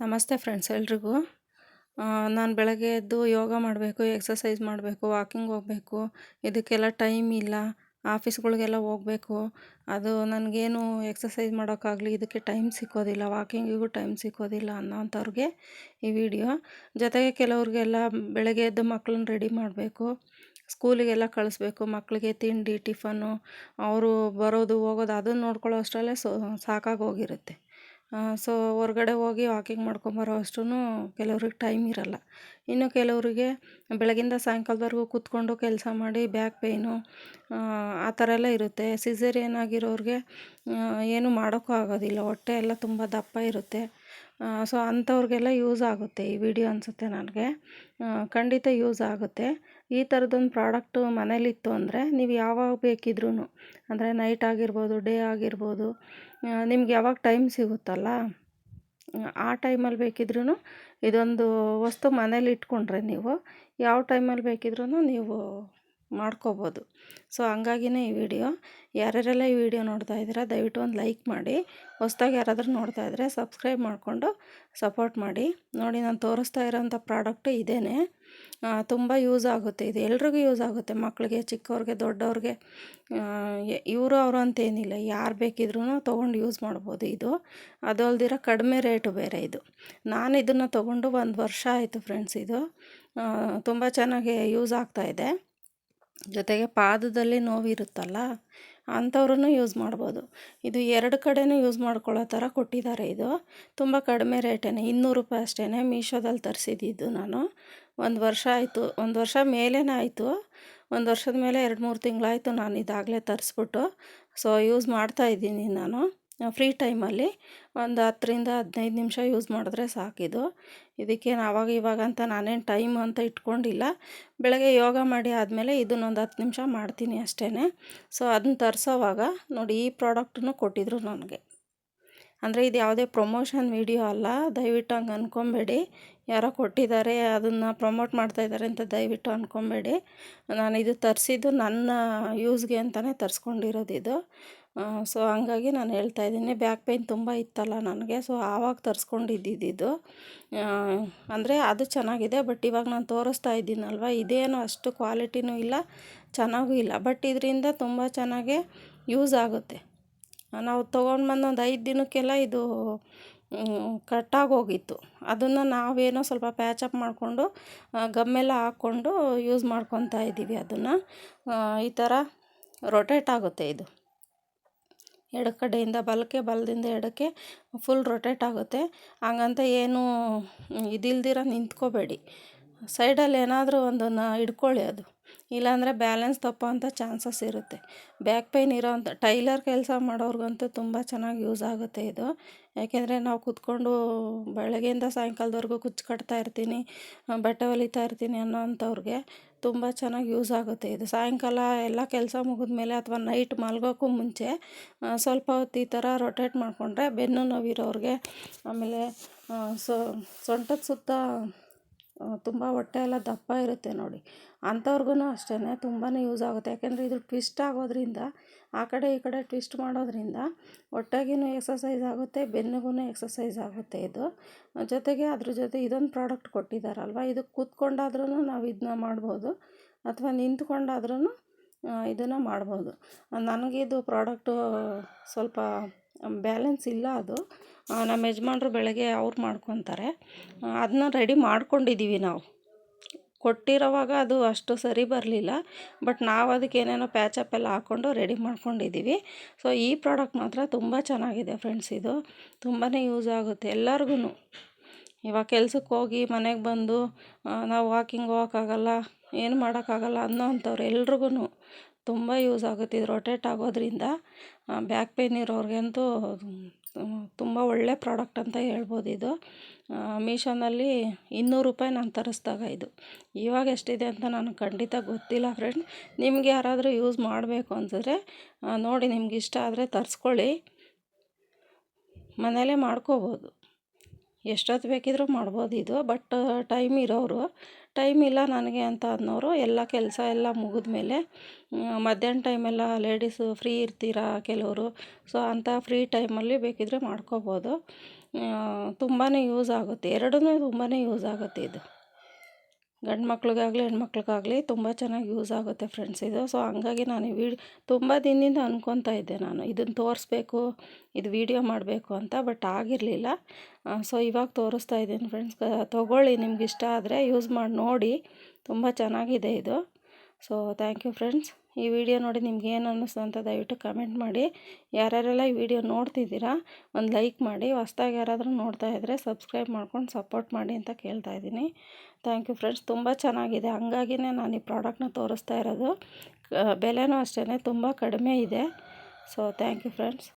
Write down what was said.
ನಮಸ್ತೆ ಫ್ರೆಂಡ್ಸ್ ಎಲ್ರಿಗೂ. ನಾನು ಬೆಳಗ್ಗೆ ಎದ್ದು ಯೋಗ ಮಾಡಬೇಕು ಎಕ್ಸಸೈಸ್ ಮಾಡಬೇಕು ವಾಕಿಂಗ್ ಹೋಗಬೇಕು, ಇದಕ್ಕೆಲ್ಲ ಟೈಮ್ ಇಲ್ಲ, ಆಫೀಸ್ಗಳಿಗೆಲ್ಲ ಹೋಗಬೇಕು. ಅದು ನನಗೇನು ಎಕ್ಸಸೈಸ್ ಮಾಡೋಕ್ಕಾಗಲಿ, ಇದಕ್ಕೆ ಟೈಮ್ ಸಿಕ್ಕೋದಿಲ್ಲ ವಾಕಿಂಗಿಗೂ ಟೈಮ್ ಸಿಕ್ಕೋದಿಲ್ಲ ಅನ್ನೋಂಥವ್ರಿಗೆ ಈ ವಿಡಿಯೋ ಜೊತೆಗೆ ಕೆಲವ್ರಿಗೆಲ್ಲ ಬೆಳಗ್ಗೆ ಎದ್ದು ಮಕ್ಕಳನ್ನ ರೆಡಿ ಮಾಡಬೇಕು ಸ್ಕೂಲಿಗೆಲ್ಲ ಕಳಿಸ್ಬೇಕು ಮಕ್ಕಳಿಗೆ ತಿಂಡಿ, ಟಿಫನ್ನು, ಅವರು ಬರೋದು, ಹೋಗೋದು ಅದನ್ನು ನೋಡ್ಕೊಳ್ಳೋ ಅಷ್ಟರಲ್ಲೇ ಸೊ, ಸಾಕಾಗಿ ಹೋಗಿರುತ್ತೆ. ಸೊ ಹೊರ್ಗಡೆ ಹೋಗಿ ವಾಕಿಂಗ್ ಮಾಡ್ಕೊಂಬರೋ ಅಷ್ಟೂ ಕೆಲವ್ರಿಗೆ ಟೈಮ್ ಇರೋಲ್ಲ. ಇನ್ನು ಕೆಲವರಿಗೆ ಬೆಳಗಿಂದ ಸಾಯಂಕಾಲದವರೆಗೂ ಕೂತ್ಕೊಂಡು ಕೆಲಸ ಮಾಡಿ ಬ್ಯಾಕ್ ಪೇಯ್ನು ಆ ಥರ ಎಲ್ಲ ಇರುತ್ತೆ. ಸಿಸೇರಿಯನ್ ಆಗಿರೋರಿಗೆ ಏನೂ ಮಾಡೋಕ್ಕೂ ಆಗೋದಿಲ್ಲ. ಹೊಟ್ಟೆ ಎಲ್ಲ ತುಂಬ ದಪ್ಪ ಇರುತ್ತೆ. ಸೊ ಅಂಥವ್ರಿಗೆಲ್ಲ ಯೂಸ್ ಆಗುತ್ತೆ ಈ ವಿಡಿಯೋ ಅನಿಸುತ್ತೆ ನನಗೆ. ಖಂಡಿತ ಯೂಸ್ ಆಗುತ್ತೆ. ಈ ಥರದೊಂದು ಪ್ರಾಡಕ್ಟು ಮನೇಲಿತ್ತು ಅಂದರೆ ನೀವು ಯಾವಾಗ ಬೇಕಿದ್ರೂ ಅಂದರೆ ನೈಟ್ ಆಗಿರ್ಬೋದು ಡೇ ಆಗಿರ್ಬೋದು ನಿಮ್ಗೆ ಯಾವಾಗ ಟೈಮ್ ಸಿಗುತ್ತಲ್ಲ, ಆ ಟೈಮಲ್ಲಿ ಬೇಕಿದ್ರೂ ಇದೊಂದು ವಸ್ತು ಮನೇಲಿ ಇಟ್ಕೊಂಡ್ರೆ ನೀವು, ಯಾವ ಟೈಮಲ್ಲಿ ಬೇಕಿದ್ರೂ ನೀವು ಮಾಡ್ಕೋಬೋದು. ಸೊ ಹಂಗಾಗಿನೇ ಈ ವಿಡಿಯೋ. ಯಾರ್ಯಾರೆಲ್ಲ ಈ ವಿಡಿಯೋ ನೋಡ್ತಾ ಇದ್ದೀರಾ, ದಯವಿಟ್ಟು ಒಂದು ಲೈಕ್ ಮಾಡಿ. ಹೊಸ್ದಾಗಿ ಯಾರಾದರೂ ನೋಡ್ತಾ ಇದ್ದರೆ ಸಬ್ಸ್ಕ್ರೈಬ್ ಮಾಡಿಕೊಂಡು ಸಪೋರ್ಟ್ ಮಾಡಿ. ನೋಡಿ, ನಾನು ತೋರಿಸ್ತಾ ಇರೋಂಥ ಪ್ರಾಡಕ್ಟು ಇದೇ ತುಂಬ ಯೂಸ್ ಆಗುತ್ತೆ. ಇದು ಎಲ್ರಿಗೂ ಯೂಸ್ ಆಗುತ್ತೆ. ಮಕ್ಕಳಿಗೆ, ಚಿಕ್ಕವ್ರಿಗೆ, ದೊಡ್ಡವ್ರಿಗೆ. ಇವರು ಅವರು ಅಂತೇನಿಲ್ಲ ಯಾರು ಬೇಕಿದ್ರೂ ತೊಗೊಂಡು ಯೂಸ್ ಮಾಡ್ಬೋದು ಇದು. ಅದು ಅಲ್ದಿರ ಕಡಿಮೆ ರೇಟು ಬೇರೆ ಇದು. ನಾನು ಇದನ್ನು ತೊಗೊಂಡು ಒಂದು ವರ್ಷ ಆಯಿತು ಫ್ರೆಂಡ್ಸ್ ಇದು. ತುಂಬ ಚೆನ್ನಾಗಿ ಯೂಸ್ ಆಗ್ತಾಯಿದೆ ಜೊತೆಗೆ ಪಾದದಲ್ಲಿ ನೋವಿರುತ್ತಲ್ಲ ಅಂಥವ್ರೂ ಯೂಸ್ ಮಾಡ್ಬೋದು. ಇದು ಎರಡು ಕಡೆಯೂ ಯೂಸ್ ಮಾಡ್ಕೊಳ್ಳೋ ಥರ ಕೊಟ್ಟಿದ್ದಾರೆ ಇದು. ತುಂಬ ಕಡಿಮೆ ರೇಟೇ ಇನ್ನೂರು ರೂಪಾಯಿ ಅಷ್ಟೇ ಮೀಶೋದಲ್ಲಿ ತರಿಸಿದ್ದು ನಾನು. ಒಂದು ವರ್ಷ ಆಯಿತು, ಒಂದು ವರ್ಷ ಮೇಲೇ ಆಯಿತು. ಒಂದು ವರ್ಷದ ಮೇಲೆ ಎರಡು ಮೂರು ತಿಂಗಳಾಯಿತು ನಾನು ಇದಾಗಲೇ ತರಿಸ್ಬಿಟ್ಟು. ಸೊ ಯೂಸ್ ಮಾಡ್ತಾಯಿದ್ದೀನಿ ನಾನು. ಫ್ರೀ ಟೈಮಲ್ಲಿ ಒಂದು ಹತ್ತರಿಂದ ಹದಿನೈದು ನಿಮಿಷ ಯೂಸ್ ಮಾಡಿದ್ರೆ ಸಾಕಿದು ಇದಕ್ಕೇನು ಆವಾಗ ಇವಾಗ ಅಂತ ನಾನೇನು ಟೈಮ್ ಅಂತ ಇಟ್ಕೊಂಡಿಲ್ಲ. ಬೆಳಗ್ಗೆ ಯೋಗ ಮಾಡಿ ಆದಮೇಲೆ ಇದನ್ನೊಂದು ಹತ್ತು ನಿಮಿಷ ಮಾಡ್ತೀನಿ ಅಷ್ಟೇ ಸೊ ಅದನ್ನ ತರಿಸೋವಾಗ ನೋಡಿ ಈ ಪ್ರಾಡಕ್ಟನ್ನು ಕೊಟ್ಟಿದ್ರು ನನಗೆ. ಅಂದರೆ ಇದು ಯಾವುದೇ ಪ್ರಮೋಷನ್ ವೀಡಿಯೋ ಅಲ್ಲ, ದಯವಿಟ್ಟು ಹಂಗೆ ಅಂದ್ಕೊಬೇಡಿ ಯಾರೋ ಕೊಟ್ಟಿದ್ದಾರೆ, ಅದನ್ನು ಪ್ರಮೋಟ್ ಮಾಡ್ತಾಯಿದ್ದಾರೆ ಅಂತ ದಯವಿಟ್ಟು ಅಂದ್ಕೊಬೇಡಿ ನಾನು ಇದು ತರಿಸಿದ್ದು ನನ್ನ ಯೂಸ್ಗೆ ಅಂತಲೇ ತರಿಸ್ಕೊಂಡಿರೋದು ಇದು. ಸೊ ಹಂಗಾಗಿ ನಾನು ಹೇಳ್ತಾ ಇದ್ದೀನಿ ಬ್ಯಾಕ್ ಪೇಯ್ನ್ ತುಂಬ ಇತ್ತಲ್ಲ ನನಗೆ ಸೊ ಆವಾಗ ತರಿಸ್ಕೊಂಡಿದ್ದಿದ್ದು. ಅಂದರೆ ಅದು ಚೆನ್ನಾಗಿದೆ ಬಟ್ ಇವಾಗ ನಾನು ತೋರಿಸ್ತಾ ಇದ್ದೀನಲ್ವ, ಇದೇನು ಅಷ್ಟು ಕ್ವಾಲಿಟಿನೂ ಇಲ್ಲ, ಚೆನ್ನಾಗೂ ಇಲ್ಲ ಬಟ್ ಇದರಿಂದ ತುಂಬ ಚೆನ್ನಾಗೇ ಯೂಸ್ ಆಗುತ್ತೆ. ನಾವು ತೊಗೊಂಡು ಬಂದು ಒಂದು ಐದು ದಿನಕ್ಕೆಲ್ಲ ಇದು ಕಟ್ಟಾಗೋಗಿತ್ತು ಅದನ್ನು ನಾವೇನೋ ಸ್ವಲ್ಪ ಪ್ಯಾಚಪ್ ಮಾಡಿಕೊಂಡು ಗಮ್ಮೆಲ್ಲ ಹಾಕ್ಕೊಂಡು ಯೂಸ್ ಮಾಡ್ಕೊತಾ ಇದ್ದೀವಿ ಅದನ್ನು. ಈ ಥರ ರೊಟೇಟ್ ಆಗುತ್ತೆ ಇದು. ಎಡ ಕಡೆಯಿಂದ ಬಲಕ್ಕೆ, ಬಲದಿಂದ ಎಡಕ್ಕೆ ಫುಲ್ ರೊಟೇಟ್ ಆಗುತ್ತೆ. ಹಂಗಂತ ಏನು ಇದಿಲ್ದಿರ ನಿಂತ್ಕೋಬೇಡಿ. ಸೈಡಲ್ಲಿ ಏನಾದರೂ ಒಂದನ್ನು ಹಿಡ್ಕೊಳ್ಳಿ ಅದು. ಇಲ್ಲಾಂದರೆ ಬ್ಯಾಲೆನ್ಸ್ ತಪ್ಪೋವಂಥ ಚಾನ್ಸಸ್ ಇರುತ್ತೆ. ಬ್ಯಾಕ್ ಪೈನ್ ಇರೋವಂಥ ಟೈಲರ್ ಕೆಲಸ ಮಾಡೋರ್ಗಂತೂ ತುಂಬ ಚೆನ್ನಾಗಿ ಯೂಸ್ ಆಗುತ್ತೆ ಇದು. ಯಾಕೆಂದರೆ ನಾವು ಕೂತ್ಕೊಂಡು ಬೆಳಗ್ಗೆಯಿಂದ ಸಾಯಂಕಾಲದವರೆಗೂ ಕುಚ್ಚು ಕಟ್ತಾ ಇರ್ತೀನಿ, ಬಟ್ಟೆ ಹೊಲಿತಾ ಇರ್ತೀನಿ ಅನ್ನೋವಂಥವ್ರಿಗೆ ತುಂಬ ಚೆನ್ನಾಗಿ ಯೂಸ್ ಆಗುತ್ತೆ ಇದು. ಸಾಯಂಕಾಲ ಎಲ್ಲ ಕೆಲಸ ಮುಗಿದ್ಮೇಲೆ ಅಥವಾ ನೈಟ್ ಮಲ್ಗೋಕ್ಕೂ ಮುಂಚೆ ಸ್ವಲ್ಪ ಹೊತ್ತು ಈ ಥರ ರೊಟೇಟ್ ಮಾಡಿಕೊಂಡ್ರೆ ಬೆನ್ನು ನೋವಿರೋರಿಗೆ ಆಮೇಲೆ ಸೊಂಟದ ಸುತ್ತ ತುಂಬ ಹೊಟ್ಟೆ ಎಲ್ಲ ದಪ್ಪ ಇರುತ್ತೆ ನೋಡಿ. ಅಂಥವ್ರಿಗೂ ಅಷ್ಟೇ ತುಂಬಾ ಯೂಸ್ ಆಗುತ್ತೆ. ಯಾಕೆಂದರೆ ಇದು ಟ್ವಿಸ್ಟ್ ಆಗೋದ್ರಿಂದ, ಆ ಕಡೆ ಈ ಕಡೆ ಟ್ವಿಸ್ಟ್ ಮಾಡೋದ್ರಿಂದ ಹೊಟ್ಟೆಗೂ ಎಕ್ಸಸೈಸ್ ಆಗುತ್ತೆ ಬೆನ್ನಿಗೂ ಎಕ್ಸಸೈಸ್ ಆಗುತ್ತೆ ಇದು. ಜೊತೆಗೆ ಅದ್ರ ಜೊತೆ ಇದೊಂದು ಪ್ರಾಡಕ್ಟ್ ಕೊಟ್ಟಿದ್ದಾರಲ್ವ ಇದು ಕೂತ್ಕೊಂಡಾದ್ರೂ ನಾವು ಇದನ್ನ ಮಾಡ್ಬೋದು, ಅಥವಾ ನಿಂತ್ಕೊಂಡಾದ್ರೂ ಇದನ್ನು ಮಾಡ್ಬೋದು. ನನಗಿದು ಪ್ರಾಡಕ್ಟು ಸ್ವಲ್ಪ ಬ್ಯಾಲೆನ್ಸ್ ಇಲ್ಲ ಅದು. ನಮ್ಮ ಯಜಮಾನ್ರು ಬೆಳಗ್ಗೆ ಅವ್ರು ಮಾಡ್ಕೊತಾರೆ. ಅದನ್ನ ರೆಡಿ ಮಾಡ್ಕೊಂಡಿದ್ದೀವಿ ನಾವು. ಕೊಟ್ಟಿರೋವಾಗ ಅದು ಅಷ್ಟು ಸರಿ ಬರಲಿಲ್ಲ. ಬಟ್ ನಾವು ಅದಕ್ಕೆ ಏನೇನೋ ಪ್ಯಾಚಪ್ ಎಲ್ಲ ಹಾಕ್ಕೊಂಡು ರೆಡಿ ಮಾಡ್ಕೊಂಡಿದ್ದೀವಿ ಸೊ ಈ ಪ್ರಾಡಕ್ಟ್ ಮಾತ್ರ ತುಂಬ ಚೆನ್ನಾಗಿದೆ ಫ್ರೆಂಡ್ಸ್ ಇದು. ತುಂಬಾ ಯೂಸ್ ಆಗುತ್ತೆ ಎಲ್ಲರಿಗೂ ಇವಾಗ ಕೆಲ್ಸಕ್ಕೆ ಹೋಗಿ ಮನೆಗೆ ಬಂದು ನಾವು ವಾಕಿಂಗ್ ಹೋಗೋಕ್ಕಾಗಲ್ಲ ಏನು ಮಾಡೋಕ್ಕಾಗಲ್ಲ ಅನ್ನೋ ಅಂಥವ್ರು ಎಲ್ರಿಗೂ ತುಂಬ ಯೂಸ್ ಆಗುತ್ತೆ ಇದು ರೊಟೇಟ್ ಆಗೋದ್ರಿಂದ. ಬ್ಯಾಕ್ ಪೇಯ್ನ್ ಇರೋರಿಗಂತೂ ತುಂಬ ಒಳ್ಳೆ ಪ್ರಾಡಕ್ಟ್ ಅಂತ ಹೇಳ್ಬೋದು ಇದು. ಮೀಶೋನಲ್ಲಿ ಇನ್ನೂರು ರೂಪಾಯಿ ನಾನು ತರಿಸ್ದಾಗ ಇದು. ಇವಾಗ ಎಷ್ಟಿದೆ ಅಂತ ನನಗೆ ಖಂಡಿತ ಗೊತ್ತಿಲ್ಲ ಫ್ರೆಂಡ್ ನಿಮ್ಗೆ ಯಾರಾದರೂ ಯೂಸ್ ಮಾಡಬೇಕು ಅನ್ಸಿದ್ರೆ ನೋಡಿ ನಿಮ್ಗೆ ಇಷ್ಟ ಆದರೆ ತರಿಸ್ಕೊಳ್ಳಿ. ಮನೆಯಲ್ಲೇ ಮಾಡ್ಕೋಬೋದು. ಎಷ್ಟೊತ್ತು ಬೇಕಿದ್ರೂ ಮಾಡ್ಬೋದು ಇದು ಬಟ್ ಟೈಮ್ ಇರೋರು ಟೈಮ್ ಇಲ್ಲ ನನಗೆ ಅಂತ ಅನ್ನೋರು ಎಲ್ಲ ಕೆಲಸ ಎಲ್ಲ ಮುಗಿದ್ಮೇಲೆ ಮಧ್ಯಾಹ್ನ ಟೈಮೆಲ್ಲ ಲೇಡೀಸು ಫ್ರೀ ಇರ್ತೀರಾ ಕೆಲವರು ಸೊ ಅಂಥ ಫ್ರೀ ಟೈಮಲ್ಲಿ ಬೇಕಿದ್ದರೆ ಮಾಡ್ಕೋಬೋದು. ತುಂಬಾ ಯೂಸ್ ಆಗುತ್ತೆ. ಎರಡೂ ತುಂಬಾ ಯೂಸ್ ಆಗುತ್ತೆ ಇದು. ಗಂಡು ಮಕ್ಳಿಗಾಗಲಿ ಹೆಣ್ಮಕ್ಳಿಗಾಗಲಿ ತುಂಬ ಚೆನ್ನಾಗಿ ಯೂಸ್ ಆಗುತ್ತೆ ಫ್ರೆಂಡ್ಸ್ ಇದು. ಸೊ ಹಂಗಾಗಿ ನಾನು ಈ ವಿಡ್ ತುಂಬ ದಿನದಿಂದ ಅಂದ್ಕೊತಾ ಇದ್ದೆ ನಾನು. ಇದನ್ನು ತೋರಿಸ್ಬೇಕು, ಇದು ವೀಡಿಯೋ ಮಾಡಬೇಕು ಅಂತ ಬಟ್ ಆಗಿರಲಿಲ್ಲ. ಸೊ ಇವಾಗ ತೋರಿಸ್ತಾ ಇದ್ದೀನಿ ಫ್ರೆಂಡ್ಸ್ ತೊಗೊಳ್ಳಿ ನಿಮ್ಗೆ ಇಷ್ಟ ಆದರೆ ಯೂಸ್ ಮಾಡಿ ನೋಡಿ. ತುಂಬ ಚೆನ್ನಾಗಿದೆ ಇದು. ಸೊ ಥ್ಯಾಂಕ್ ಯು ಫ್ರೆಂಡ್ಸ್ ಈ ವಿಡಿಯೋ ನೋಡಿ ನಿಮ್ಗೆ ಏನು ಅನ್ನಿಸ್ತು ಅಂತ ದಯವಿಟ್ಟು ಕಮೆಂಟ್ ಮಾಡಿ. ಯಾರ್ಯಾರೆಲ್ಲ ಈ ವಿಡಿಯೋ ನೋಡ್ತಿದ್ದೀರಾ, ಒಂದು ಲೈಕ್ ಮಾಡಿ. ಹೊಸ್ದಾಗಿ ಯಾರಾದರೂ ನೋಡ್ತಾ ಇದ್ದರೆ ಸಬ್ಸ್ಕ್ರೈಬ್ ಮಾಡ್ಕೊಂಡು ಸಪೋರ್ಟ್ ಮಾಡಿ ಅಂತ ಕೇಳ್ತಾ ಇದ್ದೀನಿ. ಥ್ಯಾಂಕ್ ಯು ಫ್ರೆಂಡ್ಸ್ ತುಂಬ ಚೆನ್ನಾಗಿದೆ. ಹಂಗಾಗಿನೇ ನಾನು ಈ ಪ್ರಾಡಕ್ಟ್ನ ತೋರಿಸ್ತಾ ಇರೋದು. ಬೆಲೆನೂ ಅಷ್ಟೇ ತುಂಬ ಕಡಿಮೆ ಇದೆ. So thank you friends